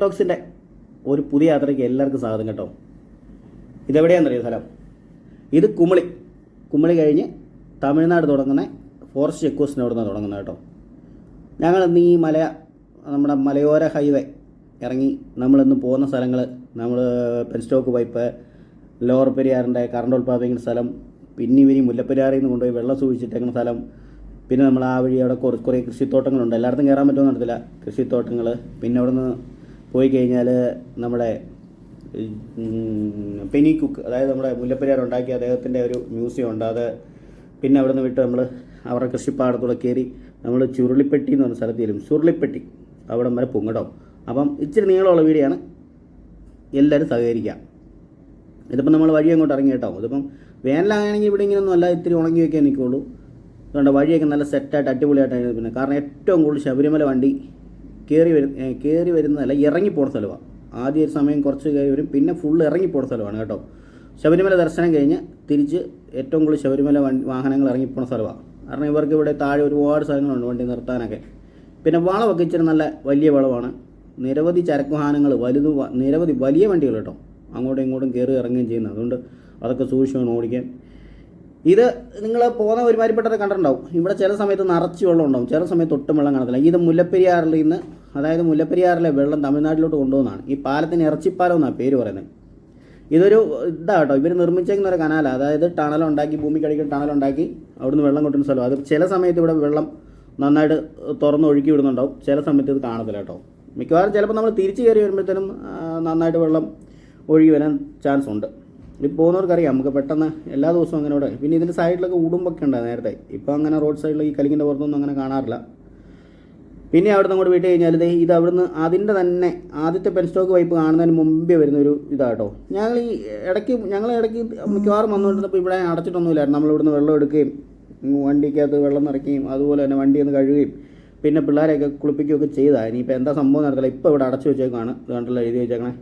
ടോക്സിന്റെ ഒരു പുതിയ യാത്രയ്ക്ക് എല്ലാവർക്കും സ്വാഗതം കേട്ടോ. ഇതെവിടെയാണെന്നറിയോ സ്ഥലം? ഇത് കുമളി. കുമളി കഴിഞ്ഞ് തമിഴ്നാട് തുടങ്ങുന്ന ഫോറസ്റ്റ് ചെക്ക് പോസ്റ്റിന് അവിടെ നിന്ന് തുടങ്ങുന്നത് കേട്ടോ. ഞങ്ങൾ ഇന്ന് ഈ മല നമ്മുടെ മലയോര ഹൈവേ ഇറങ്ങി നമ്മളിന്ന് പോകുന്ന സ്ഥലങ്ങൾ നമ്മൾ പെൻസ്റ്റോക്ക് പൈപ്പ് ലോവർ പെരിയാറിന്റെ കറണ്ട് ഉൽപ്പാദിപ്പിക്കുന്ന സ്ഥലം പിന്നെ ഇവരി മുല്ലപ്പെരിയാറിൽ നിന്ന് കൊണ്ടുപോയി വെള്ളം സൂക്ഷിച്ചിട്ടേക്കുന്ന സ്ഥലം പിന്നെ നമ്മൾ ആ വഴി അവിടെ കുറേ കുറേ കൃഷിത്തോട്ടങ്ങളുണ്ട്. എല്ലായിടത്തും കയറാൻ പറ്റുമെന്ന് നടത്തില്ല കൃഷിത്തോട്ടങ്ങൾ പിന്നെ അവിടെ നിന്ന് പോയി കഴിഞ്ഞാൽ നമ്മുടെ പെനി കുക്ക് അതായത് നമ്മുടെ മുല്ലപ്പെരിയാർ ഉണ്ടാക്കിയ അദ്ദേഹത്തിന്റെ ഒരു മ്യൂസിയം ഉണ്ട്. അത് പിന്നെ അവിടെ നിന്ന് വിട്ട് നമ്മൾ അവരുടെ കൃഷിപ്പാടത്തൂടെ കയറി നമ്മൾ ചുരുളിപ്പെട്ടി എന്ന് പറഞ്ഞ സ്ഥലത്ത് ചെല്ലും. ചുരുളിപ്പെട്ടി. അവിടെ വരെ പൊങ്ങടോ അപ്പം ഇച്ചിരി നീളമുള്ള വീഡിയോയാണ് എല്ലാവരും സഹകരിക്കാം. ഇതിപ്പം നമ്മൾ വഴി അങ്ങോട്ട് ഇറങ്ങി കേട്ടോ. ഇതിപ്പം വേനലാണെങ്കിൽ ഇവിടെ ഇങ്ങനെയൊന്നും അല്ല ഇത്തിരി ഉണങ്ങി വയ്ക്കാൻ നിൽക്കുള്ളൂ. അതുകൊണ്ട് വഴിയൊക്കെ നല്ല സെറ്റായിട്ട് അടിപൊളിയായിട്ടാണ് പിന്നെ കാരണം ഏറ്റവും കൂടുതൽ ശബരിമല വണ്ടി കയറി വരും ഏ, കയറി വരുന്നതല്ല ഇറങ്ങി പോകുന്ന സ്ഥലമാണ് ആദ്യ ഒരു സമയം കുറച്ച് കയറി വരും പിന്നെ ഫുൾ ഇറങ്ങി പോകുന്ന സ്ഥലമാണ് കേട്ടോ. ശബരിമല ദർശനം കഴിഞ്ഞ് തിരിച്ച് ഏറ്റവും കൂടുതൽ ശബരിമല വാഹനങ്ങൾ ഇറങ്ങി പോകുന്ന സ്ഥലമാണ് കാരണം ഇവർക്ക് ഇവിടെ താഴെ ഒരുപാട് സ്ഥലങ്ങളുണ്ട് വണ്ടി നിർത്താനൊക്കെ. പിന്നെ വളമൊക്കെ ഇച്ചിരി നല്ല വലിയ വളമാണ് നിരവധി ചരക്ക് വാഹനങ്ങൾ വലുത് നിരവധി വലിയ വണ്ടികൾ കേട്ടോ. അങ്ങോട്ടും ഇങ്ങോട്ടും കയറി ഇറങ്ങുകയും ചെയ്യുന്നത് അതുകൊണ്ട് അതൊക്കെ സൂക്ഷിച്ച് ഓടിക്കാൻ. ഇത് നിങ്ങൾ പോകുന്ന ഒരുമാതിരിപ്പെട്ടത് കണ്ടിട്ടുണ്ടാവും. ഇവിടെ ചില സമയത്ത് നിറച്ച് വെള്ളം ഉണ്ടാവും. ചില സമയത്ത് ഒട്ടും വെള്ളം കാണത്തില്ല. ഇത് മുല്ലപ്പെരിയാറിൽ നിന്ന് അതായത് മുല്ലപ്പെരിയാറിലെ വെള്ളം തമിഴ്നാട്ടിലോട്ട് കൊണ്ടുവന്നാണ്. ഈ പാലത്തിന് ഇറച്ചിപ്പാലം എന്നാണ് പേര് പറയുന്നത്. ഇതൊരു ഇതാണ് കേട്ടോ. ഇവർ നിർമ്മിച്ചേക്കുന്ന ഒരു കനാലാണ് അതായത് ടണൽ ഉണ്ടാക്കി ഭൂമി ടണലുണ്ടാക്കി ടണൽ ഉണ്ടാക്കി അവിടുന്ന് വെള്ളം കൊട്ടുന്ന സ്ഥലം. അത് ചില സമയത്ത് ഇവിടെ വെള്ളം നന്നായിട്ട് തുറന്ന് ഒഴുക്കി വിടുന്നുണ്ടാവും. ചില സമയത്ത് ഇത് കാണത്തില്ല കേട്ടോ. മിക്കവാറും ചിലപ്പോൾ നമ്മൾ തിരിച്ച് കയറി വരുമ്പോഴത്തേനും നന്നായിട്ട് വെള്ളം ഒഴുകി വരാൻ ചാൻസ് ഉണ്ട്. ഇത് പോകുന്നവർക്കറിയാം നമുക്ക് പെട്ടെന്ന് എല്ലാ ദിവസവും അങ്ങനെ ഇവിടെ. പിന്നെ ഇതിന്റെ സൈഡിലൊക്കെ ഉടുമ്പൊക്കെ ഉണ്ട് നേരത്തെ. ഇപ്പോൾ അങ്ങനെ റോഡ് സൈഡിൽ ഈ കലിങ്ങിന്റെ പുറത്തൊന്നും അങ്ങനെ കാണാറില്ല. പിന്നെ അവിടുന്ന് അങ്ങോട്ട് വിട്ട് കഴിഞ്ഞാൽ ഇത് അവിടുന്ന് അതിന്റെ തന്നെ ആദ്യത്തെ പെൻ സ്റ്റോക്ക് വൈപ്പ് കാണുന്നതിന് മുമ്പേ വരുന്ന ഒരു ഇതാട്ടോ. ഞങ്ങൾ ഈ ഇടയ്ക്ക് ഞങ്ങൾ ഇടയ്ക്ക് മിക്കവാറും വന്നുകൊണ്ടിരുന്നപ്പോൾ ഇവിടെ അടച്ചിട്ടൊന്നുമില്ലായിരുന്നു. നമ്മൾ ഇവിടുന്ന് വെള്ളം എടുക്കുകയും വണ്ടിക്കകത്ത് വെള്ളം നിറയ്ക്കുകയും അതുപോലെ തന്നെ വണ്ടി ഒന്ന് കഴുകുകയും പിന്നെ പിള്ളേരെയൊക്കെ കുളിപ്പിക്കുകയൊക്കെ ചെയ്താൽ ഇനിയിപ്പോൾ എന്താ സംഭവം നടക്കില്ല ഇപ്പോൾ ഇവിടെ അടച്ചു വെച്ചേക്കാണ്. കണ്ടല്ലോ എഴുതി വെച്ചേക്കണേ.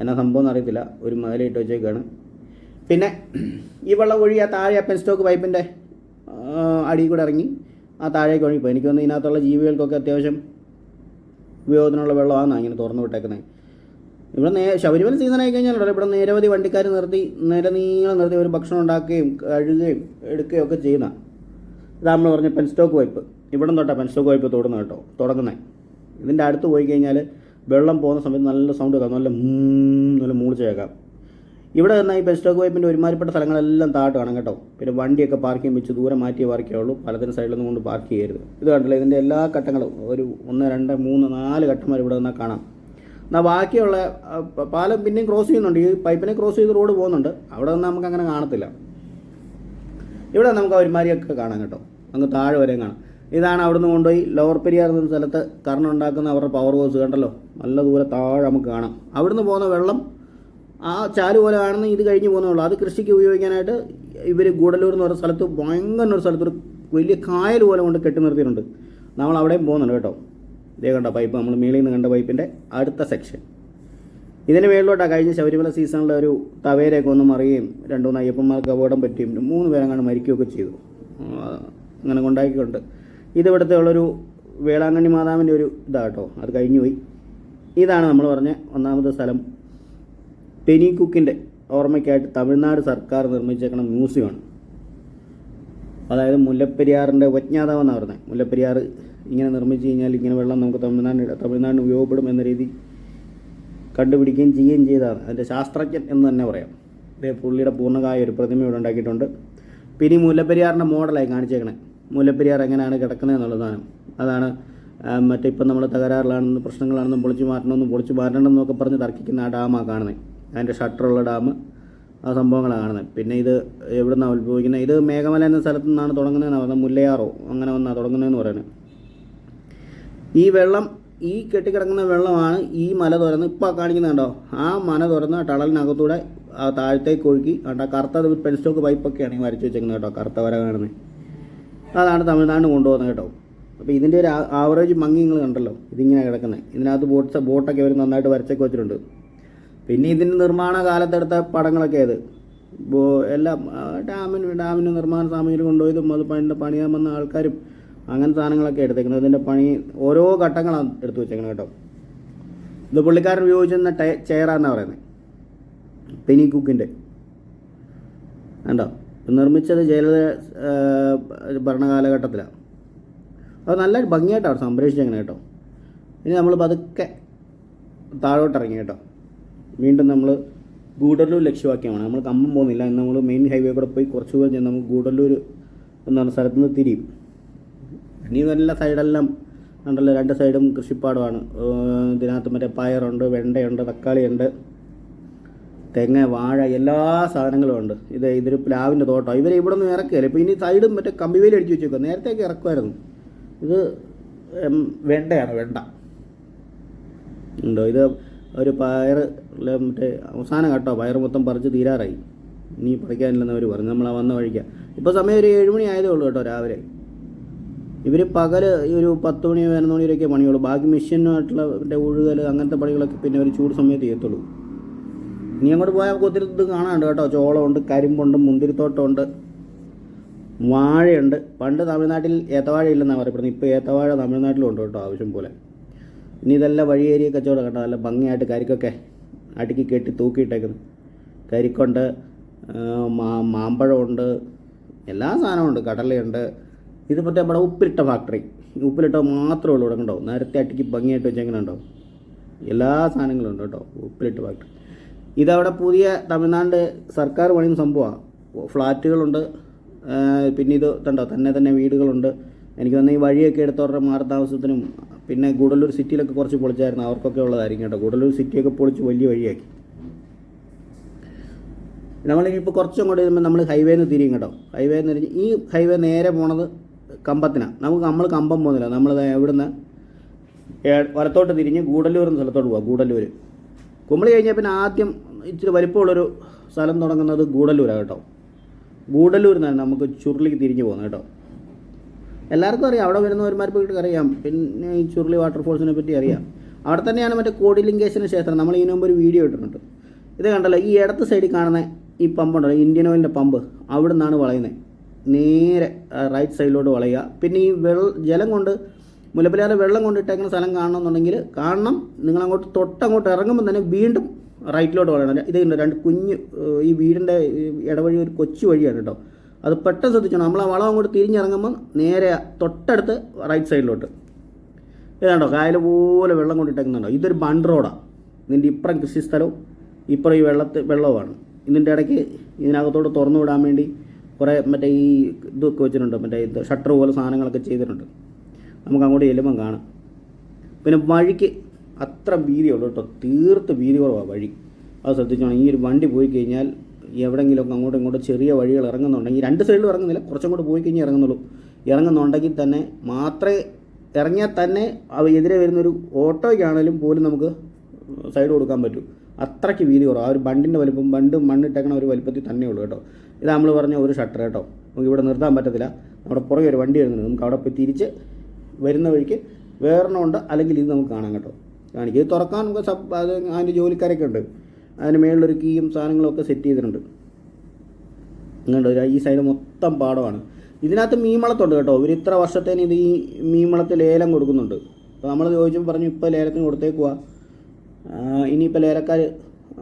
എന്നാ സംഭവം എന്നറിയത്തില്ല ഒരു മതിലിട്ട് വെച്ചേക്കാണ്. പിന്നെ ഈ വെള്ളം ഒഴി ആ താഴെ ആ പെൻ സ്റ്റോക്ക് പൈപ്പിന്റെ അടിയിൽ കൂടെ ഇറങ്ങി ആ താഴേക്ക് ഒഴുകിപ്പോൾ എനിക്ക് തോന്നുന്നു ഇതിനകത്തുള്ള ജീവികൾക്കൊക്കെ അത്യാവശ്യം ഉപയോഗത്തിനുള്ള വെള്ളമാണ് ഇങ്ങനെ തുറന്നു വിട്ടേക്കുന്നത് ഇവിടെ നേ ശബരിമല സീസൺ ആയി കഴിഞ്ഞാൽ ഇവിടെ നിരവധി വണ്ടിക്കാർ നിർത്തി നിരനീളം നിർത്തി ഒരു ഭക്ഷണം ഉണ്ടാക്കുകയും കഴുകുകയും എടുക്കുകയും ഒക്കെ ചെയ്യുന്ന. ഇതാ നമ്മൾ പറഞ്ഞ പെൻസ്റ്റോക്ക് പൈപ്പ്. ഇവിടെ തൊട്ടാ പെൻ സ്റ്റോക്ക് പൈപ്പ് തൊടുന്നത് കേട്ടോ. തുടങ്ങുന്നത് ഇതിന്റെ അടുത്ത് പോയി കഴിഞ്ഞാൽ വെള്ളം പോകുന്ന സമയത്ത് നല്ല സൗണ്ട് കേൾക്കാം. നല്ല നല്ല മൂളിച്ച് കേൾക്കാം. ഇവിടെ നിന്ന് ഈ പെൻ സ്റ്റോക്ക് പൈപ്പിന്റെ ഒരുമാതിരിപ്പെട്ട സ്ഥലങ്ങളെല്ലാം താഴ്ത്ത് കാണാം കേട്ടോ. പിന്നെ വണ്ടിയൊക്കെ പാർക്കിംഗ് വെച്ച് ദൂരെ മാറ്റി പാർക്കേ ഉള്ളൂ പലതിന് സൈഡിലൊന്നും കൊണ്ട് പാർക്ക് ചെയ്യരുത്. ഇത് കണ്ടില്ല? ഇതിന്റെ എല്ലാ ഘട്ടങ്ങളും. ഒരു ഒന്ന് രണ്ട് മൂന്ന് നാല് ഘട്ടം വരെ ഇവിടെ നിന്നാൽ കാണാം. എന്നാൽ ബാക്കിയുള്ള പാലം പിന്നെയും ക്രോസ് ചെയ്യുന്നുണ്ട്. ഈ പൈപ്പിനെ ക്രോസ് ചെയ്ത് റോഡ് പോകുന്നുണ്ട്. അവിടെ നിന്ന് നമുക്ക് അങ്ങനെ കാണത്തില്ല. ഇവിടെ നമുക്ക് ഒരുമാതിരിയൊക്കെ കാണാം കേട്ടോ. നമുക്ക് താഴെ വരെയും കാണാം. ഇതാണ് അവിടുന്ന് കൊണ്ടുപോയി ലോവർ പെരിയാർ എന്ന സ്ഥലത്ത് കറണ്ട് ഉണ്ടാക്കുന്ന അവരുടെ പവർ ഹൗസ് കണ്ടല്ലോ? നല്ല ദൂരെ താഴെ നമുക്ക് കാണാം. അവിടുന്ന് പോകുന്ന വെള്ളം ആ ചാൽ പോലെ കാണുന്ന ഇത് കഴിഞ്ഞ് പോകുന്ന വെള്ളം അത് കൃഷിക്ക് ഉപയോഗിക്കാനായിട്ട് ഇവർ ഗൂഡല്ലൂർ എന്ന് പറയുന്ന സ്ഥലത്ത് ഭയങ്കര ഒരു സ്ഥലത്ത് ഒരു വലിയ കായൽ പോലെ കൊണ്ട് കെട്ടി നിർത്തിയിട്ടുണ്ട്. നമ്മൾ അവിടെയും പോകുന്നുണ്ട് കേട്ടോ. ഇതേ കണ്ട പൈപ്പ് നമ്മൾ മേളിൽ നിന്ന് കണ്ട പൈപ്പിന്റെ അടുത്ത സെക്ഷൻ ഇതിന് മേളിലോട്ടാണ് കഴിഞ്ഞ ശബരിമല സീസണിൽ ഒരു തവേരയൊക്കെ ഒന്ന് മറിയുകയും രണ്ടു മൂന്ന് അയ്യപ്പന്മാർക്ക് അപകടം പറ്റിയും മൂന്ന് പേരെങ്ങാണ്ട് മരിക്കുകയൊക്കെ ചെയ്തു. അങ്ങനെ കൊണ്ടാക്കിക്കൊണ്ട് ഇതിവിടുത്തെ ഉള്ളൊരു വേളാങ്കണ്ണി മാതാവിന്റെ ഒരു ഇതാട്ടോ. അത് കഴിഞ്ഞു പോയി ഇതാണ് നമ്മൾ പറഞ്ഞ ഒന്നാമത്തെ സ്ഥലം. പെനി കുക്കിന്റെ ഓർമ്മയ്ക്കായിട്ട് തമിഴ്നാട് സർക്കാർ നിർമ്മിച്ചേക്കണ മ്യൂസിയമാണ്. അതായത് മുല്ലപ്പെരിയാറിന്റെ ഉപജ്ഞാതാവെന്നാണ് പറഞ്ഞത്. മുല്ലപ്പെരിയാർ ഇങ്ങനെ നിർമ്മിച്ചു കഴിഞ്ഞാൽ ഇങ്ങനെ വെള്ളം നമുക്ക് തമിഴ്നാട് തമിഴ്നാടിന് ഉപയോഗപ്പെടും എന്ന രീതി കണ്ടുപിടിക്കുകയും ചെയ്യുകയും ചെയ്തതാണ്. അതിന്റെ ശാസ്ത്രജ്ഞൻ എന്ന് തന്നെ പറയാം. പുള്ളിയുടെ പൂർണകായ ഒരു പ്രതിമ ഇവിടെ ഉണ്ടാക്കിയിട്ടുണ്ട്. പിന്നെ മുല്ലപ്പെരിയാറിന്റെ മോഡലായി കാണിച്ചേക്കണേ. മുല്ലപ്പെരിയാർ എങ്ങനെയാണ് കിടക്കുന്നത് എന്നുള്ളതാണ് അതാണ് മറ്റേ ഇപ്പം നമ്മൾ തകരാറിലാണെന്നും പ്രശ്നങ്ങളാണെന്നും പൊളിച്ചു മാറ്റണമെന്നും പൊളിച്ചു മാറ്റണമെന്നൊക്കെ പറഞ്ഞ് തർക്കിക്കുന്ന ആ ഡാമാണ് കാണുന്നത് അതിന്റെ ഷട്ടറുള്ള ഡാം ആ സംഭവങ്ങളാണ് കാണുന്നത് പിന്നെ ഇത് എവിടെ നിന്നാണ് ഉത്ഭവിക്കുന്നത്? ഇത് മേഘമല എന്ന സ്ഥലത്തു നിന്നാണ് തുടങ്ങുന്നതെന്ന് പറഞ്ഞാൽ മുല്ലയാറോ അങ്ങനെ വന്നാണ് തുടങ്ങുന്നതെന്ന് പറയുന്നത് ഈ വെള്ളം ഈ കെട്ടിക്കിടക്കുന്ന വെള്ളമാണ് ഈ മല തുറന്ന് ഇപ്പോൾ കാണിക്കുന്നുണ്ടോ ആ മല തുറന്ന് ടണലിനകത്തൂടെ ആ താഴത്തേക്ക് ഒഴുക്കി കണ്ട? കറുത്ത പെൻസ്റ്റോക്ക് പൈപ്പൊക്കെയാണ് ഈ വരച്ച് വെച്ചേക്കുന്നത് കേട്ടോ. കറുത്ത വര കാണുന്നത് അതാണ് തമിഴ്നാട് കൊണ്ടുപോകുന്നത് കേട്ടോ. അപ്പോൾ ഇതിന്റെ ഒരു ആവറേജ് ഭംഗി നിങ്ങൾ കണ്ടല്ലോ. ഇതിങ്ങനെ കിടക്കുന്നത് ഇതിനകത്ത് ബോട്ട്സ് ബോട്ടൊക്കെ അവർ നന്നായിട്ട് വരച്ചൊക്കെ വെച്ചിട്ടുണ്ട്. പിന്നെ ഇതിന്റെ നിർമ്മാണ കാലത്തെടുത്ത പടങ്ങളൊക്കെ ഇപ്പോൾ എല്ലാം ഡാമിന് ഡാമിന് നിർമ്മാണ സാമഗ്രികൾ കൊണ്ടുപോയതും അത് പണി പണിയാൻ വന്ന ആൾക്കാരും അങ്ങനെ സാധനങ്ങളൊക്കെ എടുത്തേക്കുന്നത്. ഇതിന്റെ പണി ഓരോ ഘട്ടങ്ങളാണ് എടുത്തു വെച്ചേക്കുന്നത് കേട്ടോ. ഇത് പുള്ളിക്കാരൻ ഉപയോഗിച്ചിരുന്ന ടയ ചെയറാന്നാണ് പറയുന്നത് പെനി കുക്കിന്റെ കണ്ടോ? നിർമ്മിച്ചത് ജയലളിത ആ, ഭരണകാലഘട്ടത്തിലാണ്. അത് നല്ല ഭംഗിയായിട്ടാണ് അവർ സംരക്ഷിച്ചേക്കുന്നത് കേട്ടോ. ഇനി നമ്മൾ പതുക്കെ താഴോട്ട് ഇറങ്ങി കേട്ടോ. വീണ്ടും നമ്മൾ ഗൂഡല്ലൂർ ലക്ഷ്യവാക്യമാണ്. നമ്മൾ കമ്പം പോകുന്നില്ല. ഇന്ന് നമ്മൾ മെയിൻ ഹൈവേ കൂടെ പോയി കുറച്ച് ദൂരം ചെന്ന് നമുക്ക് ഗൂഡല്ലൂർ എന്നാണ് സ്ഥലത്ത് നിന്ന് തിരിയും. ഇനി നല്ല സൈഡെല്ലാം ഉണ്ടല്ലോ രണ്ട് സൈഡും കൃഷിപ്പാടമാണ്. ഇതിനകത്ത് മറ്റേ പയറുണ്ട് വെണ്ടയുണ്ട് തക്കാളിയുണ്ട്. തെങ്ങ് വാഴ എല്ലാ സാധനങ്ങളും ഉണ്ട്. ഇത് ഇതൊരു പ്ലാവിന്റെ തോട്ടം. ഇവർ ഇവിടെ നിന്ന് ഇറക്കുകയല്ല? ഇപ്പോൾ ഇനി സൈഡും മറ്റേ കമ്പിവേലി അടിച്ച് വെച്ചേക്കുക നേരത്തേക്ക് ഇറക്കുമായിരുന്നു. ഇത് വേണ്ടയാണ് വെണ്ട. ഉണ്ടോ? ഇത് ഒരു പയർ മറ്റേ അവസാന കേട്ടോ പയർ മൊത്തം പറിച്ച് തീരാറായി. ഇനി പറിക്കാനില്ലെന്ന് അവർ പറഞ്ഞു. നമ്മൾ വന്ന വഴിക്കാം. ഇപ്പോൾ സമയം ഒരു ഏഴുമണി ആയതേ ഉള്ളൂ കേട്ടോ രാവിലെ. ഇവർ പകൽ ഈ ഒരു പത്ത് മണി പതിനൊന്ന് മണി വരെയൊക്കെ പണിയുള്ളൂ. ബാക്കി മെഷീനുമായിട്ടുള്ള മറ്റേ ഉഴുകൽ അങ്ങനത്തെ പണികളൊക്കെ പിന്നെ ഒരു ചൂട് സമയത്ത് ചെയ്യത്തുള്ളൂ. ഇനി അങ്ങോട്ട് പോയാൽ നമുക്ക് ഒത്തിരി ഇത് കാണാനുണ്ട് കേട്ടോ. ചോളമുണ്ട് കരിമ്പുണ്ട് മുന്തിരിത്തോട്ടമുണ്ട് വാഴയുണ്ട്. പണ്ട് തമിഴ്നാട്ടിൽ ഏത്തവാഴ ഇല്ലെന്നാണ് പറയപ്പെടുന്നത്. ഇപ്പോൾ ഏത്തവാഴ തമിഴ്നാട്ടിലും ഉണ്ട് കേട്ടോ ആവശ്യം പോലെ. ഇനി ഇതെല്ലാം വഴിയേരിയ കച്ചവടം കേട്ടോ. നല്ല ഭംഗിയായിട്ട് കരിക്കൊക്കെ അടുക്കി കെട്ടി തൂക്കിയിട്ടേക്കുന്നു. കരിക്കുണ്ട് മാ മാമ്പഴമുണ്ട് എല്ലാ സാധനമുണ്ട്. കടലയുണ്ട്. ഇത് മറ്റേ നമ്മുടെ ഉപ്പിലിട്ട ഫാക്ടറി ഉപ്പിലിട്ട മാത്രമേ ഉള്ളൂ ഇവിടെ കണ്ടോ. നേരത്തെ അട്ടിക്ക് ഭംഗിയായിട്ട് വെച്ചെങ്ങനെ ഉണ്ടോ എല്ലാ സാധനങ്ങളും ഉണ്ട് കേട്ടോ ഉപ്പിലിട്ട ഫാക്ടറി ഇതവിടെ പുതിയ തമിഴ്നാട് സർക്കാർ പണിയുന്ന സംഭവമാണ് ഫ്ലാറ്റുകളുണ്ട് പിന്നെ ഇത് കണ്ടോ തന്നെ തന്നെ വീടുകളുണ്ട്. എനിക്ക് തന്നെ ഈ വഴിയൊക്കെ എടുത്തവരുടെ മാറി താമസത്തിനും പിന്നെ ഗൂഡല്ലൂർ സിറ്റിയിലൊക്കെ കുറച്ച് പൊളിച്ചായിരുന്നു. അവർക്കൊക്കെ ഉള്ളതായിരിക്കും കേട്ടോ. ഗൂഡല്ലൂർ സിറ്റിയൊക്കെ പൊളിച്ച് വലിയ വഴിയാക്കി. നമ്മളിപ്പോൾ കുറച്ചും കൂടി വരുമ്പോൾ നമ്മൾ ഹൈവേന്ന് തിരിയും കേട്ടോ. ഹൈവേ എന്ന് തിരിഞ്ഞ് ഈ ഹൈവേ നേരെ പോണത് കമ്പത്തിനാണ് നമുക്ക് നമ്മൾ കമ്പം പോകുന്നില്ല. നമ്മൾ എവിടുന്ന്? വലത്തോട്ട് തിരിഞ്ഞ് ഗൂഡല്ലൂർ എന്ന സ്ഥലത്തോട്ട് പോവാം ഗൂഡല്ലൂർ കുമ്പളി കഴിഞ്ഞാൽ പിന്നെ ആദ്യം ഇച്ചിരി വലിപ്പമുള്ളൊരു സ്ഥലം തുടങ്ങുന്നത് ഗൂഡല്ലൂരാണ് കേട്ടോ. ഗൂഡല്ലൂരിൽ നിന്നാണ് നമുക്ക് ചുരുളിക്ക് തിരിഞ്ഞു പോകുന്നത് കേട്ടോ. എല്ലാവർക്കും അറിയാം അവിടെ വരുന്നവന്മാർക്ക് അറിയാം. പിന്നെ ഈ ചുരുളി വാട്ടർഫോൾസിനെ പറ്റി അറിയാം. അവിടെ തന്നെയാണ് മറ്റേ കോടിലിംഗേശ്വര ക്ഷേത്രം. നമ്മൾ ഇതിനു മുമ്പ് ഒരു വീഡിയോ ഇട്ടിട്ടുണ്ട്. ഇത് കണ്ടല്ലോ ഈ ഇടത്ത് സൈഡിൽ കാണുന്ന ഈ പമ്പുണ്ടല്ലോ ഇന്ത്യൻ ഓയിലിന്റെ പമ്പ്. അവിടെ നിന്നാണ് വളയുന്നത്. നേരെ റൈറ്റ് സൈഡിലോട്ട് വളയുക. പിന്നെ ഈ വെള്ളം ജലം കൊണ്ട് മുലപ്പിലാറ് വെള്ളം കൊണ്ടിട്ടേക്കുന്ന സ്ഥലം കാണണമെന്നുണ്ടെങ്കിൽ കാണണം. നിങ്ങൾ നിങ്ങളങ്ങോട്ട് തൊട്ടങ്ങോട്ട് ഇറങ്ങുമ്പോൾ തന്നെ വീണ്ടും റൈറ്റിലോട്ട് വരണം. ഇത് രണ്ട് കുഞ്ഞ് ഈ വീടിന്റെ ഇടവഴി ഒരു കൊച്ചു വഴിയാണ് കേട്ടോ. അത് പെട്ടെന്ന് ശ്രദ്ധിച്ചോണം. നമ്മൾ ആ വളം അങ്ങോട്ട് തിരിഞ്ഞിറങ്ങുമ്പോൾ നേരെ തൊട്ടടുത്ത് റൈറ്റ് സൈഡിലോട്ട് ഇതാണ്ടോ കായൽ പോലെ വെള്ളം കൊണ്ടിട്ടേക്കുന്നുണ്ടോ. ഇതൊരു ബണ്ട് റോഡാണ് ഇതിന്റെ ഇപ്പുറം കൃഷി സ്ഥലവും ഇപ്പുറം ഈ വെള്ളത്ത് വെള്ളവുമാണ്. ഇതിന്റെ ഇടയ്ക്ക് ഇതിനകത്തോട്ട് തുറന്നു വിടാൻ വേണ്ടി കുറേ മറ്റേ ഈ ഇതൊക്കെ വെച്ചിട്ടുണ്ട്. മറ്റേ ഇത് ഷട്ടർ പോലെ സാധനങ്ങളൊക്കെ ചെയ്തിട്ടുണ്ട്. നമുക്ക് അങ്ങോട്ട് ചെല്ലുമ്പം കാണാം. പിന്നെ വഴിക്ക് അത്ര വീതിയുള്ളൂ കേട്ടോ. തീർത്ത് വീതി കുറവാണ് വഴി. അത് ശ്രദ്ധിച്ചോണം. ഈ ഒരു വണ്ടി പോയി കഴിഞ്ഞാൽ എവിടെയെങ്കിലുമൊക്കെ അങ്ങോട്ടും ഇങ്ങോട്ടും ചെറിയ വഴികൾ ഇറങ്ങുന്നുണ്ടെങ്കിൽ രണ്ട് സൈഡിലും ഇറങ്ങുന്നില്ല. കുറച്ചും കൂടെ പോയി കഴിഞ്ഞാൽ ഇറങ്ങുന്നുള്ളൂ. ഇറങ്ങുന്നുണ്ടെങ്കിൽ തന്നെ മാത്രമേ ഇറങ്ങിയാൽ തന്നെ അവ എതിരെ വരുന്നൊരു ഓട്ടോയ്ക്കാണെങ്കിലും പോലും നമുക്ക് സൈഡ് കൊടുക്കാൻ പറ്റൂ. അത്രയ്ക്ക് വീതി കുറവ്. ആ ഒരു ബണ്ടിന്റെ വലിപ്പം ബണ്ട് മണ്ണിട്ടേക്കണ ഒരു വലിപ്പത്തിൽ തന്നെ ഉള്ളൂ കേട്ടോ. ഇത് നമ്മൾ പറഞ്ഞ ഒരു ഷട്ടർ കേട്ടോ. നമുക്ക് ഇവിടെ നിർത്താൻ പറ്റത്തില്ല. നമ്മുടെ പുറകെ ഒരു വണ്ടി വരുന്നുണ്ട്. നമുക്ക് അവിടെ പോയി തിരിച്ച് വരുന്ന വഴിക്ക് വേറെണ്ണം ഉണ്ട്. അല്ലെങ്കിൽ ഇത് നമുക്ക് കാണാം കേട്ടോ. കാണിക്കും. ഇത് തുറക്കാൻ നമുക്ക് സബ് അത് അതിന്റെ ജോലിക്കാരൊക്കെ ഉണ്ട്. അതിന് മേളിലൊരു കീയും സാധനങ്ങളും ഒക്കെ സെറ്റ് ചെയ്തിട്ടുണ്ട്. ഇങ്ങോട്ട് ഈ സൈഡ് മൊത്തം പാടമാണ്. ഇതിനകത്ത് മീൻവളത്തുണ്ട് കേട്ടോ. ഇവർ ഇത്ര വർഷത്തേന് ഇത് ഈ മീൻവളത്ത് ലേലം കൊടുക്കുന്നുണ്ട്. അപ്പോൾ നമ്മൾ ചോദിച്ചപ്പോൾ പറഞ്ഞു ഇപ്പോൾ ലേലത്തിന് കൊടുത്തേക്കുക ഇനിയിപ്പോൾ ലേലക്കാർ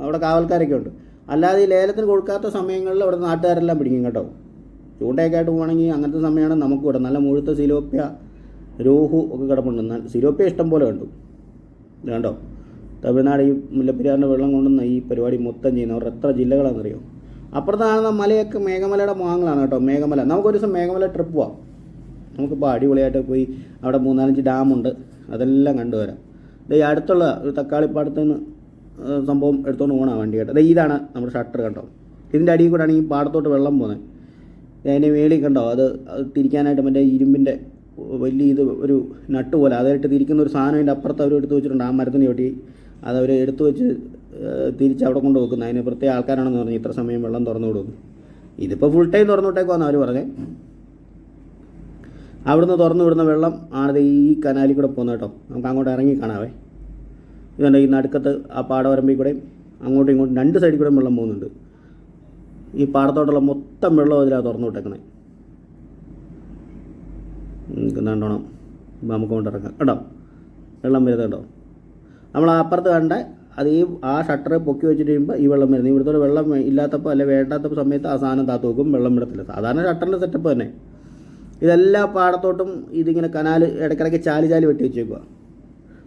അവിടെ കാവൽക്കാരൊക്കെ ഉണ്ട്. അല്ലാതെ ഈ ലേലത്തിന് കൊടുക്കാത്ത സമയങ്ങളിൽ അവിടെ നാട്ടുകാരെല്ലാം പിടിക്കും കേട്ടോ. ചൂണ്ടയൊക്കെ ആയിട്ട് പോകണമെങ്കിൽ അങ്ങനത്തെ സമയമാണ് നമുക്ക് ഇവിടെ. നല്ല മുഴുത്ത സിലോപ്യ രോഹു ഒക്കെ കിടപ്പുണ്ട്. എന്നാൽ സിരോപ്പ ഇഷ്ടം പോലെ കണ്ടു. കണ്ടോ? തമിഴ്നാട് ഈ മുല്ലപ്പെരിയാറിന്റെ വെള്ളം കൊണ്ടുവന്ന ഈ പരിപാടി മൊത്തം ചെയ്യുന്നവർ എത്ര ജില്ലകളാണെന്നറിയോ? അപ്പുറത്ത് കാണുന്ന മലയൊക്കെ മേഘമലയുടെ മാങ്ങളാണ് കേട്ടോ. മേഘമല. നമുക്കൊരു ദിവസം മേഘമല ട്രിപ്പ് പോവാം. നമുക്കിപ്പോൾ അടിപൊളിയായിട്ട് പോയി അവിടെ മൂന്നാലഞ്ച് ഡാമുണ്ട് അതെല്ലാം കണ്ടുവരാം ദേ ഈ അടുത്തുള്ള ഒരു തക്കാളിപ്പാടത്ത് നിന്ന് സംഭവം എടുത്തുകൊണ്ട് പോകണം വണ്ടി കേട്ടോ ദേ ഇതാണ് നമ്മുടെ ഷട്ടർ കണ്ടോ? ഇതിന്റെ അടിയിൽ കൂടെയാണ് ഈ പാടത്തോട്ട് വെള്ളം പോകുന്നത് അതിന്റെ മേളിൽ കണ്ടോ? അത് തിരിക്കാനായിട്ട് മറ്റേ ഇരുമ്പിന്റെ വലിയ ഇത് ഒരു നട്ട് പോലെ. അതായിട്ട് തിരിക്കുന്ന ഒരു സാധനം അതിന്റെ അപ്പുറത്ത് അവർ എടുത്ത് വെച്ചിട്ടുണ്ട്. ആ മരത്തിന് ചോട്ടി അതവർ എടുത്ത് വെച്ച് തിരിച്ച് അവിടെ കൊണ്ട് വെക്കുന്നത് അതിന് പ്രത്യേക ആൾക്കാരാണെന്ന് പറഞ്ഞു. ഇത്ര സമയം വെള്ളം തുറന്നു കൊടുക്കും ഇതിപ്പോൾ ഫുൾ ടൈം തുറന്നു വിട്ടേക്കുവാന്ന് അവർ പറഞ്ഞത് അവിടുന്ന് തുറന്നു വിടുന്ന വെള്ളം ആണത് ഈ കനാലിൽ കൂടെ പോകുന്നത് കേട്ടോ. നമുക്ക് അങ്ങോട്ട് ഇറങ്ങി കാണാവേ. ഇതുണ്ട് ഈ നടുക്കത്ത് ആ പാടവരമ്പിൽ കൂടെ അങ്ങോട്ടും ഇങ്ങോട്ടും രണ്ട് സൈഡിൽ കൂടെ വെള്ളം പോകുന്നുണ്ട്. ഈ പാടത്തോട്ടുള്ള മൊത്തം വെള്ളം അതിലാണ് തുറന്നു വിട്ടേക്കണേ കണ്ടോണം നമുക്ക് കൊണ്ടിറക്കാം കേട്ടോ വെള്ളം വരുന്നത് കേട്ടോ നമ്മൾ അപ്പുറത്ത് കണ്ട അത് ഈ ആ ഷട്ടർ പൊക്കി വെച്ചിട്ട് കഴിയുമ്പോൾ ഈ വെള്ളം വരുന്നത്. ഇവിടുത്തെ വെള്ളം ഇല്ലാത്തപ്പോൾ അല്ലെ വേണ്ടാത്ത സമയത്ത് ആ സാധനം താത്ത് വെക്കും വെള്ളം വിടത്തില്ല. സാധാരണ ഷട്ടറിന്റെ സെറ്റപ്പ് തന്നെ. ഇതെല്ലാ പാടത്തോട്ടും ഇതിങ്ങനെ കനാൽ ഇടയ്ക്കിടയ്ക്ക് ചാലി ചാലി വെട്ടി വെച്ചേക്കുക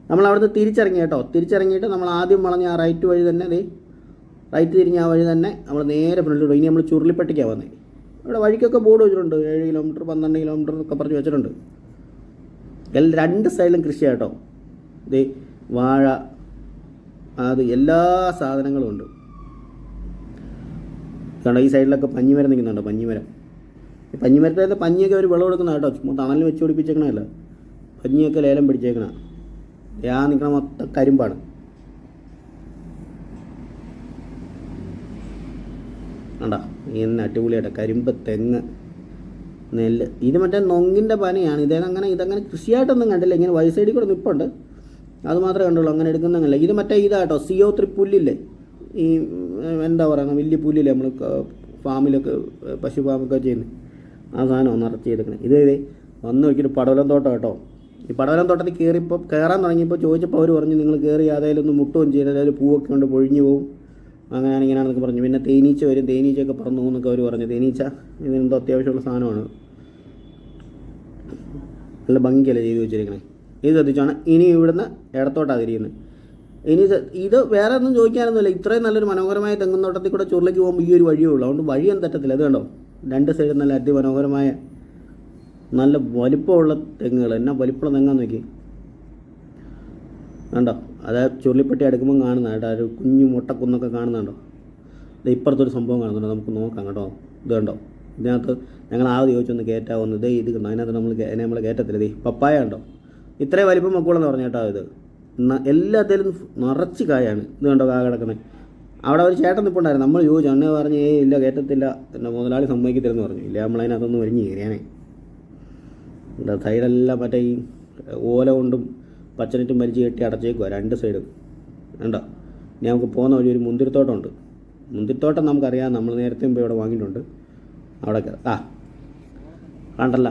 നമ്മൾ അവിടുന്ന് തിരിച്ചിറങ്ങി കേട്ടോ. തിരിച്ചിറങ്ങിയിട്ട് നമ്മൾ ആദ്യം വളഞ്ഞ ആ റൈറ്റ് വഴി തന്നെ ദേ റൈറ്റ് തിരിഞ്ഞ ആ വഴി തന്നെ നമ്മൾ നേരെ ഫ്രണ്ടിലോട്ട് ഇനി നമ്മൾ ചുരുളിപ്പെട്ടിക്കാണ് വന്നത് ഇവിടെ വഴിക്കൊക്കെ ബോർഡ് വെച്ചിട്ടുണ്ട്. ഏഴ് കിലോമീറ്റർ പന്ത്രണ്ട് കിലോമീറ്റർ ഒക്കെ പറഞ്ഞ് വെച്ചിട്ടുണ്ട്. എല്ലാ രണ്ട് സൈഡിലും കൃഷി കേട്ടോ ദേ വാഴ അത് എല്ലാ സാധനങ്ങളും ഉണ്ട്. കണ്ടോ ഈ സൈഡിലൊക്കെ പഞ്ഞിമരം നിൽക്കുന്നുണ്ടോ പഞ്ഞിമരം. പഞ്ഞിമരത്തെ പഞ്ഞിയൊക്കെ അവർ വെള്ളം കൊടുക്കുന്ന കേട്ടോ. ചുമ്മാ തണലിൽ വെച്ച് പിടിപ്പിച്ചേക്കണല്ല പഞ്ഞിയൊക്കെ ലേലം പിടിച്ചേക്കണ. ഞാൻ നിൽക്കണ മൊത്തം കരിമ്പാണ്. കണ്ടാ? ഇന്ന് അടിപൊളിയായിട്ട്. കരിമ്പ് തെങ്ങ് നെല്ല്. ഇത് മറ്റേ നൊങ്ങിന്റെ പനയാണ്. ഇതേങ്ങനെ ഇതങ്ങനെ കൃഷിയായിട്ടൊന്നും കണ്ടില്ല. ഇങ്ങനെ വഴി സൈഡിൽ കൂടെ നിൽപ്പുണ്ട് അത് മാത്രമേ കണ്ടുള്ളൂ. അങ്ങനെ എടുക്കുന്നില്ല ഇത് മറ്റേ ഇതാട്ടോ സിയോ ത്രീ പുല്ലില്ലേ ഈ എന്താ പറയുക വലിയ പുല്ലില്ലേ നമ്മൾ ഫാമിലൊക്കെ പശു ഫാമൊക്കെ ചെയ്യുന്നത് ആ സാധനം നിറച്ച് ചെയ്തേക്കണേ ഇത് ഇതേ വന്ന് നോക്കിയിട്ട് പടവലം തോട്ടം കേട്ടോ. ഈ പടവലം തോട്ടത്തിൽ കയറിയപ്പോൾ കയറാൻ തുടങ്ങിയപ്പോൾ ചോദിച്ചപ്പോൾ അവർ പറഞ്ഞു നിങ്ങൾ കയറി ഏതായാലും ഒന്ന് മുട്ടുകയും ചെയ്ത് അതായത് പൂവൊക്കെ കൊണ്ട് പൊഴിഞ്ഞു പോകും. അങ്ങനെയാണ് ഇങ്ങനെയാണെന്നൊക്കെ പറഞ്ഞു. പിന്നെ തേനീച്ച വരും. തേനീച്ചയൊക്കെ പറന്നു പോകുന്നൊക്കെ അവർ പറഞ്ഞു. തേനീച്ച ഇതിനെന്തോ അത്യാവശ്യമുള്ള സാധനമാണ്. നല്ല ഭംഗിയല്ലേ ചെയ്തു വെച്ചിരിക്കണേ. ഇത് ശ്രദ്ധിച്ചാണ്. ഇനി ഇവിടുന്ന് ഇടത്തോട്ടാണ് തിരിയുന്നത്. ഇനി ഇത് വേറെ ഒന്നും ചോദിക്കാനൊന്നുമില്ല. ഇത്രയും നല്ലൊരു മനോഹരമായ തെങ്ങുന്നോട്ടത്തിൽ കൂടെ ചുരുളിലേക്ക് പോകുമ്പോൾ ഈ ഒരു വഴിയേ ഉള്ളൂ. അതുകൊണ്ട് വഴിയൊന്നും തെറ്റത്തില്ല. അത് കണ്ടോ? രണ്ട് സൈഡിൽ നല്ല അതിമനോഹരമായ നല്ല വലിപ്പമുള്ള തെങ്ങുകൾ. എന്നാ വലിപ്പമുള്ള തെങ്ങാന്ന് നോക്കി. കണ്ടോ? അത് ചുരുളിപ്പെട്ടി എടുക്കുമ്പോൾ കാണുന്ന കേട്ടോ ഒരു കുഞ്ഞു മുട്ടക്കുന്നൊക്കെ കാണുന്നുണ്ടോ? ഇത് ഇപ്പുറത്തൊരു സംഭവം കാണുന്നുണ്ട് നമുക്ക് നോക്കാം കേട്ടോ. ഇത് കണ്ടോ? ഇതിനകത്ത് ഞങ്ങൾ ആദ്യം ചോദിച്ചൊന്ന് കയറ്റാവുന്നത് ഇതേ ഇത് കണ്ടോ അതിനകത്ത് നമ്മൾ അതിനെ നമ്മൾ കയറ്റത്തില്ല ദേ പപ്പായ കണ്ടോ? ഇത്രയും വലിപ്പം മക്കൂളെന്ന് പറഞ്ഞു കേട്ടോ ഇത്. എല്ലാത്തിലും നിറച്ച് കായാണ്. ഇത് കണ്ടോ കാ കിടക്കുന്നത് അവിടെ ഒരു ചേട്ടൻ നിൽപ്പുണ്ടായിരുന്നു നമ്മൾ ചോദിച്ചു അണ്ണേ പറഞ്ഞ് ഏ ഇല്ല കയറ്റത്തില്ല എന്റെ മുതലാളി സമ്മതിക്കത്തില്ലെന്ന് പറഞ്ഞു. ഇല്ല നമ്മളതിനകത്തൊന്നും ഒരുങ്ങി കയറിയാനേ എന്താ സൈഡെല്ലാം മറ്റേ ഈ ഓല കൊണ്ടും പച്ചനെറ്റും മരിച്ച് കെട്ടി അടച്ചേക്കുക രണ്ട് സൈഡും. കണ്ടോ? ഇനി നമുക്ക് പോകുന്ന വഴി ഒരു മുന്തിരിത്തോട്ടമുണ്ട്. മുന്തിരിത്തോട്ടം നമുക്കറിയാം നമ്മൾ നേരത്തെ മുമ്പ് ഇവിടെ വാങ്ങിയിട്ടുണ്ട്. അവിടെ ആ കണ്ടല്ല.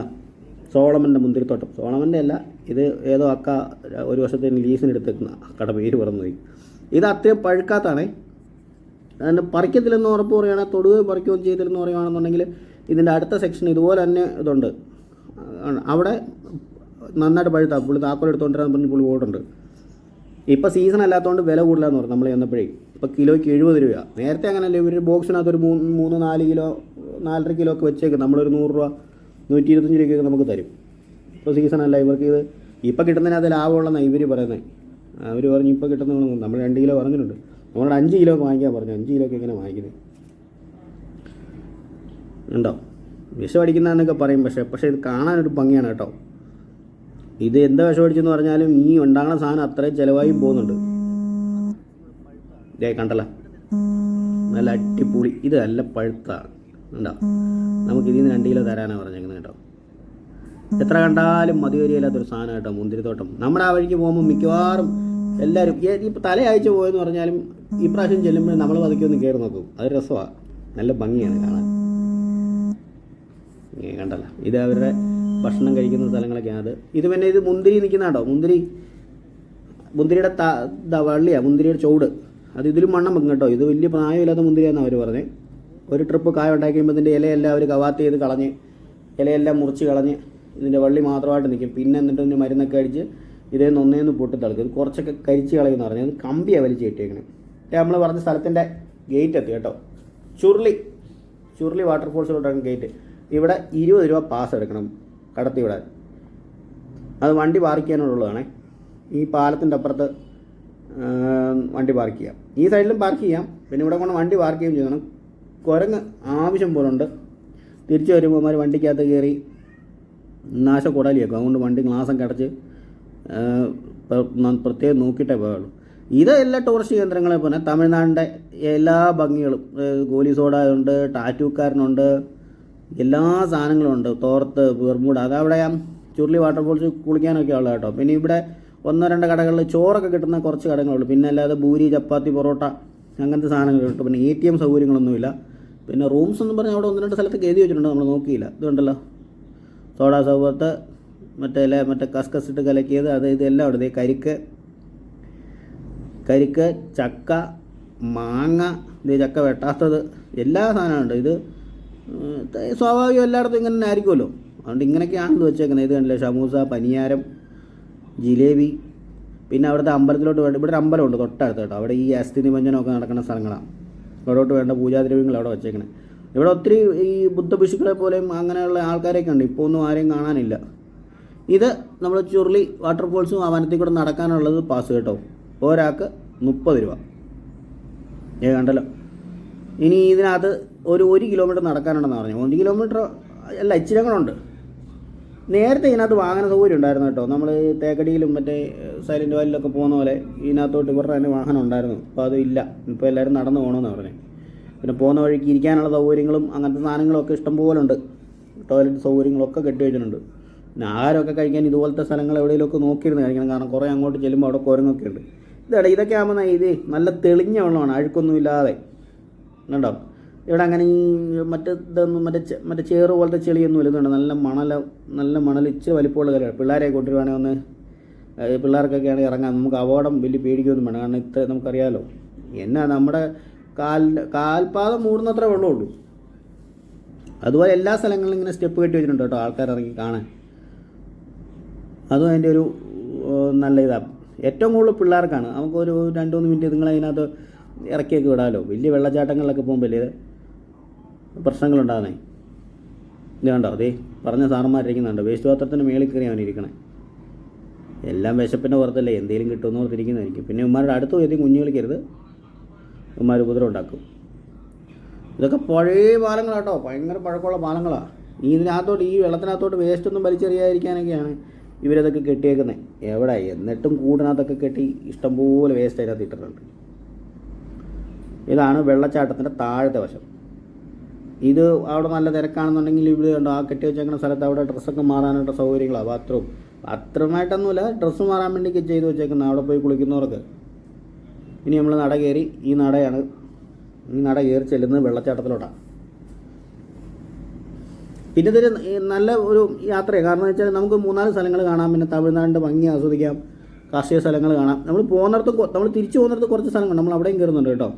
സോളമന്റെ മുന്തിരിത്തോട്ടം. സോളമന്റെ അല്ല ഇത് ഏതോ അക്ക ഒരു വർഷത്തിന് ലീസിന് എടുത്തേക്കുന്ന കട പേര് പറഞ്ഞു പോയി ഇത് അത്രയും പഴുക്കാത്താണേ. അതിന് പറിക്കത്തില്ലെന്ന് ഉറപ്പ് പറയുകയാണെങ്കിൽ തൊടുകയും പറിക്കുകയും ചെയ്തില്ലെന്ന് പറയുകയാണെന്നുണ്ടെങ്കിൽ ഇതിന്റെ അടുത്ത സെക്ഷൻ ഇതുപോലെ തന്നെ ഇതുണ്ട്. അവിടെ നന്നായിട്ട് പഴുത്താ പുള്ളി താക്കോൽ എടുത്തുകൊണ്ടിരാൻ പറഞ്ഞ് പുള്ളി പോയിട്ടുണ്ട് ഇപ്പോൾ സീസൺ അല്ലാത്തതുകൊണ്ട് വില കൂടുതലാന്ന് പറഞ്ഞു നമ്മൾ ചെന്നപ്പോഴേ. ഇപ്പോൾ കിലോയ്ക്ക് എഴുപത് രൂപ. നേരത്തെ അങ്ങനെയല്ല ഇവർ ബോക്സിനകത്ത് ഒരു മൂന്ന് മൂന്ന് നാല് കിലോ നാലര കിലോ ഒക്കെ വെച്ചേക്കും. നമ്മളൊരു നൂറ് രൂപ നൂറ്റി ഇരുപത്തഞ്ച് രൂപയ്ക്കൊക്കെ നമുക്ക് തരും. ഇപ്പോൾ സീസൺ അല്ല ഇവർക്ക് ഇത് ഇപ്പോൾ കിട്ടുന്നതിനകത്ത് ലാഭമുള്ളതെന്നാണ് ഇവർ പറയുന്നത് അവർ പറഞ്ഞു ഇപ്പോൾ കിട്ടുന്ന നമ്മൾ രണ്ട് കിലോ പറഞ്ഞിട്ടുണ്ട്. നമ്മളോട് അഞ്ച് കിലോ വാങ്ങിക്കാൻ പറഞ്ഞു അഞ്ച് കിലോയ്ക്ക് എങ്ങനെ വാങ്ങിക്കുന്നത്? ഉണ്ടോ? വിഷം അടിക്കുന്നതെന്നൊക്കെ പറയും പക്ഷേ പക്ഷേ ഇത് കാണാനൊരു ഭംഗിയാണ് കേട്ടോ. ഇത് എന്താ വിഷം അടിച്ചെന്ന് പറഞ്ഞാലും ഈ ഉണ്ടാകുന്ന സാധനം അത്രയും ചിലവായി പോകുന്നുണ്ട്. ഇതേ കണ്ടല്ല. നല്ല അടിപൊളി. ഇത് നല്ല പഴുത്താണ് കണ്ടോ? നമുക്ക് ഇതിൽ നിന്ന് രണ്ട് കിലോ തരാനാണ് പറഞ്ഞേക്കുന്നത് കേട്ടോ. എത്ര കണ്ടാലും മതിവരിയില്ലാത്തൊരു സാധനം കേട്ടോ മുന്തിരിത്തോട്ടം. നമ്മുടെ ആ വഴിക്ക് പോകുമ്പോൾ മിക്കവാറും എല്ലാവരും ഇപ്പോൾ തലയാഴ്ച പോയെന്ന് പറഞ്ഞാലും ഈ പ്രാവശ്യം ചെല്ലുമ്പോൾ നമ്മൾ പതുക്കെ കയറി നോക്കും. അത് രസമാണ് നല്ല ഭംഗിയാണ് കാണാൻ. കണ്ടല്ല. ഇത് അവരുടെ ഭക്ഷണം കഴിക്കുന്ന സ്ഥലങ്ങളൊക്കെയാണ് അത്. ഇത് പിന്നെ ഇത് മുന്തിരി നിൽക്കുന്നുണ്ടോ മുന്തിരി മുന്തിരിയുടെ ത വള്ളിയാണ് മുന്തിരിയുടെ ചുവട്. അത് ഇതിലും മണ്ണം വെക്കും കേട്ടോ. ഇത് വലിയ പ്രായമില്ലാത്ത മുന്തിരിയാണെന്ന് അവർ പറഞ്ഞത് ഒരു ട്രിപ്പ് കായ ഉണ്ടാക്കി ഇതിന്റെ ഇലയെല്ലാം അവർ കവാത്ത് ചെയ്ത് കളഞ്ഞ് ഇലയെല്ലാം മുറിച്ച് കളഞ്ഞ് ഇതിന്റെ വള്ളി മാത്രമായിട്ട് നിൽക്കും. പിന്നെ എന്നിട്ട് ഇതിന്റെ മരുന്നൊക്കെ അടിച്ച് ഇതേ ഒന്നേന്ന് പൊട്ടിത്തളക്കും ഇത് കുറച്ചൊക്കെ കരിച്ച് കളയുമെന്ന് പറഞ്ഞു. അത് കമ്പിയാണ് വലിച്ച് കെട്ടിയേക്കണേ. നമ്മൾ പറഞ്ഞ സ്ഥലത്തിന്റെ ഗേറ്റ് എത്തി കേട്ടോ. ചുരുളി ചുരുളി വാട്ടർഫോൾസിലോട്ടാണ് ഗേറ്റ് ഇവിടെ ഇരുപത് രൂപ പാസ് എടുക്കണം. കടത്തി വിടാൻ അത് വണ്ടി പാർക്ക് ചെയ്യാനുള്ളതാണേ. ഈ പാലത്തിന്റെ അപ്പുറത്ത് വണ്ടി പാർക്ക് ചെയ്യാം. ഈ സൈഡിലും പാർക്ക് ചെയ്യാം. പിന്നെ ഇവിടെ കൊണ്ട് വണ്ടി പാർക്ക് ചെയ്യുകയും ചെയ്യണം. കുരങ്ങ് ആവശ്യം പോലെ ഉണ്ട് തിരിച്ചു വരുമ്പോൾ അവർ വണ്ടിക്കകത്ത് കയറി നാശ കുടലിയേക്കും അതുകൊണ്ട് വണ്ടി ഗ്ലാസ്സൊക്കെ അടച്ച് പ്രത്യേകം നോക്കിയിട്ടേ പോയുള്ളൂ ഇത് എല്ലാ ടൂറിസ്റ്റ് കേന്ദ്രങ്ങളെ പോലെ തമിഴ്നാടിന്റെ എല്ലാ ഭംഗികളും ഗോലി സോഡ ഉണ്ട് ടാറ്റൂക്കാരനുണ്ട് എല്ലാ സാധനങ്ങളും ഉണ്ട്. തോർത്ത് ബെർമുട അതവിടെ ചുരുളി വാട്ടർഫോൾസ് കുളിക്കാനൊക്കെ ഉള്ളത് കേട്ടോ. പിന്നെ ഇവിടെ ഒന്നോ രണ്ടോ കടകളിൽ ചോറൊക്കെ കിട്ടുന്ന കുറച്ച് കടകളുള്ളൂ പിന്നെ അല്ലാതെ ബൂരി ചപ്പാത്തി പൊറോട്ട അങ്ങനത്തെ സാധനങ്ങൾ കിട്ടും പിന്നെ എ ടി എം സൗകര്യങ്ങളൊന്നുമില്ല. പിന്നെ റൂംസ് എന്ന് പറഞ്ഞാൽ അവിടെ ഒന്ന് രണ്ട് സ്ഥലത്ത് എഴുതി വെച്ചിട്ടുണ്ട്. നമ്മൾ നോക്കിയില്ല. ഇതുണ്ടല്ലോ സോഡാ സൗകര്യത്ത് മറ്റേ ഇല മറ്റേ കസ്കസ് ഇട്ട് കലക്കിയത് അത് ഇതെല്ലാം ഉണ്ട്. കരിക്ക് കരിക്ക് ചക്ക മാങ്ങ ഇത് ചക്ക വെട്ടാത്തത്. എല്ലാ സാധനമുണ്ട് ഇത് സ്വാഭാവികം എല്ലായിടത്തും ഇങ്ങനെ തന്നെ ആയിരിക്കുമല്ലോ. അതുകൊണ്ട് ഇങ്ങനെയൊക്കെയാണെന്ന് വെച്ചേക്കുന്നത്. ഇത് കണ്ടില്ലേ? ഷമൂസ പനിയാരം ജിലേബി പിന്നെ അവിടുത്തെ അമ്പലത്തിലോട്ട് വേണ്ട ഇവിടെ ഒരു അമ്പലമുണ്ട് തൊട്ടടുത്ത് കേട്ടോ. അവിടെ ഈ അസ്ഥി നിമഞ്ജനമൊക്കെ നടക്കുന്ന സ്ഥലങ്ങളാണ്. അവിടോട്ട് വേണ്ട പൂജാദ്രവ്യങ്ങൾ അവിടെ വെച്ചേക്കണേ. ഇവിടെ ഒത്തിരി ഈ ബുദ്ധഭിഷുക്കളെ പോലെയും അങ്ങനെയുള്ള ആൾക്കാരൊക്കെ ഉണ്ട്. ഇപ്പോൾ ഒന്നും ആരെയും കാണാനില്ല. ഇത് നമ്മൾ ചുരുളി വാട്ടർഫോൾസും വനത്തിൽ കൂടെ നടക്കാനുള്ളത് പാസ് കേട്ടോ. ഒരാൾക്ക് മുപ്പത് രൂപ. ഏ കണ്ടല്ലോ? ഇനി ഇതിനകത്ത് ഒരു ഒരു കിലോമീറ്റർ നടക്കാനുണ്ടെന്ന് പറഞ്ഞു. ഒരു കിലോമീറ്റർ അല്ല ഇച്ചിരി നേരത്തെ ഇതിനകത്ത് വാഹന സൗകര്യം ഉണ്ടായിരുന്നു കേട്ടോ. നമ്മൾ തേക്കടിയിലും മറ്റേ സൈലന്റ് വാലിലൊക്കെ പോകുന്ന പോലെ ഇതിനകത്തോട്ട് ഇവരുടെ തന്നെ വാഹനം ഉണ്ടായിരുന്നു. അപ്പോൾ അത് ഇല്ല. ഇപ്പോൾ എല്ലാവരും നടന്നു പോകണമെന്ന് പറഞ്ഞു. പിന്നെ പോകുന്ന വഴിക്ക് ഇരിക്കാനുള്ള സൗകര്യങ്ങളും അങ്ങനത്തെ സാധനങ്ങളൊക്കെ ഇഷ്ടംപോലെ ഉണ്ട്. ടോയ്ലറ്റ് സൗകര്യങ്ങളൊക്കെ കെട്ടി വെച്ചിട്ടുണ്ട്. പിന്നെ ആഹാരമൊക്കെ കഴിക്കാൻ ഇതുപോലത്തെ സ്ഥലങ്ങൾ എവിടെയെങ്കിലുമൊക്കെ നോക്കിയിരുന്ന് കഴിക്കണം. കാരണം കുറേ അങ്ങോട്ട് ചെല്ലുമ്പോൾ അവിടെ കുരങ്ങൊക്കെ ഉണ്ട്. ഇതാണ് ഇതൊക്കെ ആകുമ്പോൾ ഇത് നല്ല തെളിഞ്ഞ വെള്ളമാണ്. അഴുക്കൊന്നും ഇല്ലാതെ. കണ്ടോ ഇവിടെ അങ്ങനെ ഈ മറ്റേ മറ്റേ മറ്റേ ചേറ് പോലത്തെ ചെളിയൊന്നും ഇല്ലെന്നുണ്ട് നല്ല മണല നല്ല മണൽ ഇച്ചിരി വലിപ്പമുള്ള കാര്യമാണ് പിള്ളേരെ കൊണ്ടുവരുവാണെങ്കിൽ ഒന്ന് പിള്ളേർക്കൊക്കെ ആണെങ്കിൽ ഇറങ്ങാൻ നമുക്ക് അപകടം വലിയ പേടിക്കൊന്നും വേണം കാരണം ഇത്ര നമുക്കറിയാമല്ലോ എന്നാ നമ്മുടെ കാൽ കാൽപാദം മൂടുന്നത്ര വെള്ളമുള്ളൂ. അതുപോലെ എല്ലാ സ്ഥലങ്ങളിലും ഇങ്ങനെ സ്റ്റെപ്പ് കെട്ടി വെച്ചിട്ടുണ്ട് കേട്ടോ ആൾക്കാർ ഇറങ്ങി കാണാൻ. അതും അതിന്റെ ഒരു നല്ല ഇതാണ് ഏറ്റവും കൂടുതൽ പിള്ളേർക്കാണ്. നമുക്കൊരു രണ്ട് മൂന്ന് മിനിറ്റ് നിങ്ങൾ അതിനകത്ത് ഇറക്കിയൊക്കെ വിടാമല്ലോ വലിയ വെള്ളച്ചാട്ടങ്ങളിലൊക്കെ പോകുമ്പോൾ വലിയ പ്രശ്നങ്ങളുണ്ടാകുന്നേ ഇത് കണ്ടോ? അതേ പറഞ്ഞ സാറന്മാരിരിക്കുന്നുണ്ട്. വേസ്റ്റ് പാത്രത്തിന് മേളിൽ കയറി അവൻ ഇരിക്കണേ. എല്ലാം വിശപ്പിന്റെ പുറത്തല്ലേ? എന്തെങ്കിലും കിട്ടുമെന്ന് ഓർത്തിരിക്കുന്നതായിരിക്കും. പിന്നെ ഉമ്മാരുടെ അടുത്ത് പോയി കുഞ്ഞു കളിക്കരുത് ഉമ്മാർ ഉപദ്രവം ഉണ്ടാക്കും. ഇതൊക്കെ പഴയ പാലങ്ങളാട്ടോ. ഭയങ്കര പഴക്കമുള്ള പാലങ്ങളാണ് ഈ ഇതിനകത്തോട്ട് ഈ വെള്ളത്തിനകത്തോട്ട് വേസ്റ്റ് ഒന്നും വലിച്ചെറിയാതിരിക്കാനൊക്കെയാണ് ഇവരതൊക്കെ കെട്ടിയേക്കുന്നത് എവിടെ? എന്നിട്ടും കൂടിനകത്തൊക്കെ കെട്ടി ഇഷ്ടംപോലെ വേസ്റ്റ് അതിനകത്ത് ഇട്ടിട്ടുണ്ട്. ഇതാണ് വെള്ളച്ചാട്ടത്തിന്റെ താഴത്തെ വശം. ഇത് അവിടെ നല്ല തിരക്കാണെന്നുണ്ടെങ്കിൽ ഇവിടെ ഉണ്ട്? ആ കെട്ടി വെച്ചേക്കുന്ന സ്ഥലത്ത് അവിടെ ഡ്രസ്സൊക്കെ മാറാനുള്ള സൗകര്യങ്ങളാണ് ബാത്റൂം ബാത്റൂമായിട്ടൊന്നുമില്ല ഡ്രസ്സ് മാറാൻ വേണ്ടിയൊക്കെ ചെയ്ത് വെച്ചേക്കുന്നത് അവിടെ പോയി കുളിക്കുന്നവർക്ക്. ഇനി നമ്മൾ നട കയറി ഈ നടയാണ് ഈ നട കയറി ചെല്ലുന്നത് വെള്ളച്ചാട്ടത്തിലോട്ടാണ്. പിന്നെ ഇതൊരു നല്ല ഒരു യാത്രയാണ് കാരണം എന്ന് വെച്ചാൽ നമുക്ക് മൂന്നാൽ സ്ഥലങ്ങൾ കാണാം പിന്നെ തമിഴ്നാടിന്റെ ഭംഗി ആസ്വദിക്കാം കാർഷിക സ്ഥലങ്ങൾ കാണാം. നമ്മൾ പോകുന്നിടത്ത് നമ്മൾ തിരിച്ചു പോകുന്നിടത്ത് കുറച്ച് സ്ഥലങ്ങൾ നമ്മൾ അവിടെയും കയറുന്നുണ്ട് കേട്ടോ.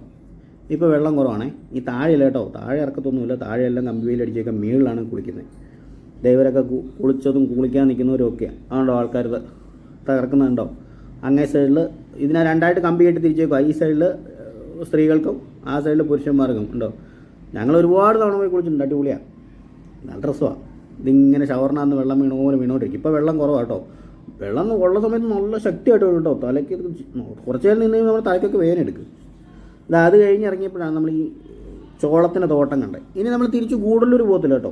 ഇപ്പോൾ വെള്ളം കുറവാണേ. ഈ താഴെയല്ല കേട്ടോ. താഴെ ഇറക്കത്തൊന്നുമില്ല. താഴെയെല്ലാം കമ്പിവേലി അടിച്ചേക്കാം മേളിലാണ് കുളിക്കുന്നത്. ദൈവരൊക്കെ കുളിച്ചതും കുളിക്കാൻ നിൽക്കുന്നവരും ഒക്കെ അതുകൊണ്ടോ ആൾക്കാർ തകർക്കുന്നുണ്ടോ? അങ്ങേ സൈഡിൽ ഇതിനെ രണ്ടായിട്ട് കമ്പി കെട്ടി തിരിച്ചേക്കുക ഈ സൈഡിൽ സ്ത്രീകൾക്കും ആ സൈഡിൽ പുരുഷന്മാർക്കും ഉണ്ടോ? ഞങ്ങൾ ഒരുപാട് തവണ പോയി കുളിച്ചിട്ടുണ്ട്. അടിപൊളിയാണ് നല്ല രസമാണ് ഇതിങ്ങനെ ഷവറിനകത്ത് വെള്ളം വീണ പോലെ വീണോണ്ടിരിക്കും. ഇപ്പോൾ വെള്ളം കുറവാണ് കേട്ടോ. വെള്ളം ഉള്ള സമയത്ത് നല്ല ശക്തിയായിട്ട് കേട്ടോ തലയ്ക്ക് കുറച്ച് നേരം നിന്ന് നമ്മുടെ തലയ്ക്കൊക്കെ വേദന എടുക്കും. അത് കഴിഞ്ഞ് ഇറങ്ങിയപ്പോഴാണ് നമ്മൾ ഈ ചോളത്തിന്റെ തോട്ടം കണ്ടത്. ഇനി നമ്മൾ തിരിച്ച് ഗൂഡല്ലൂർ പോകത്തില്ല കേട്ടോ.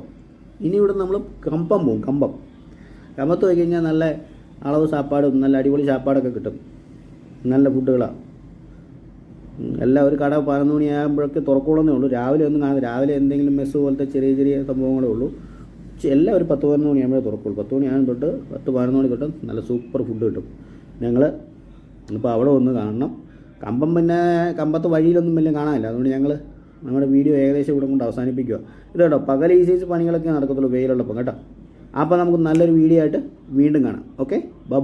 ഇനി ഇവിടെ നമ്മൾ കമ്പം പോകും കമ്പം. കമ്പത്ത് പോയി കഴിഞ്ഞാൽ നല്ല അളവ് സാപ്പാടും നല്ല അടിപൊളി സാപ്പാടൊക്കെ കിട്ടും. നല്ല ഫുഡുകളാണ് എല്ലാം ഒരു കട പതിനൊന്ന് മണിയാകുമ്പോഴൊക്കെ തുറക്കോളന്നേ ഉള്ളൂ. രാവിലെ ഒന്നും കാണാതെ രാവിലെ എന്തെങ്കിലും മെസ്സ് പോലത്തെ ചെറിയ ചെറിയ സംഭവങ്ങളേ ഉള്ളൂ. എല്ലാം ഒരു പത്ത് പതിനൊന്ന് മണിയാകുമ്പോഴേ തുറക്കുള്ളൂ. പത്ത് മണിയാകും തൊട്ട് പത്ത് പതിനൊന്ന് മണി തൊട്ട് നല്ല സൂപ്പർ ഫുഡ് കിട്ടും. ഞങ്ങൾ ഇപ്പോൾ അവിടെ ഒന്ന് കാണണം. കമ്പം പിന്നെ കമ്പത്ത് വഴിയിലൊന്നും വലിയ കാണാനില്ല. അതുകൊണ്ട് ഞങ്ങൾ നമ്മുടെ വീഡിയോ ഏകദേശം ഇവിടെ കൊണ്ട് അവസാനിപ്പിക്കുക. ഇത് കേട്ടോ പകൽ ഈ സൈസ് പണികളൊക്കെ നടക്കത്തുള്ളൂ വെയിലുള്ളപ്പം കേട്ടോ. അപ്പോൾ നമുക്ക് നല്ലൊരു വീഡിയോ ആയിട്ട് വീണ്ടും കാണാം. Okay bye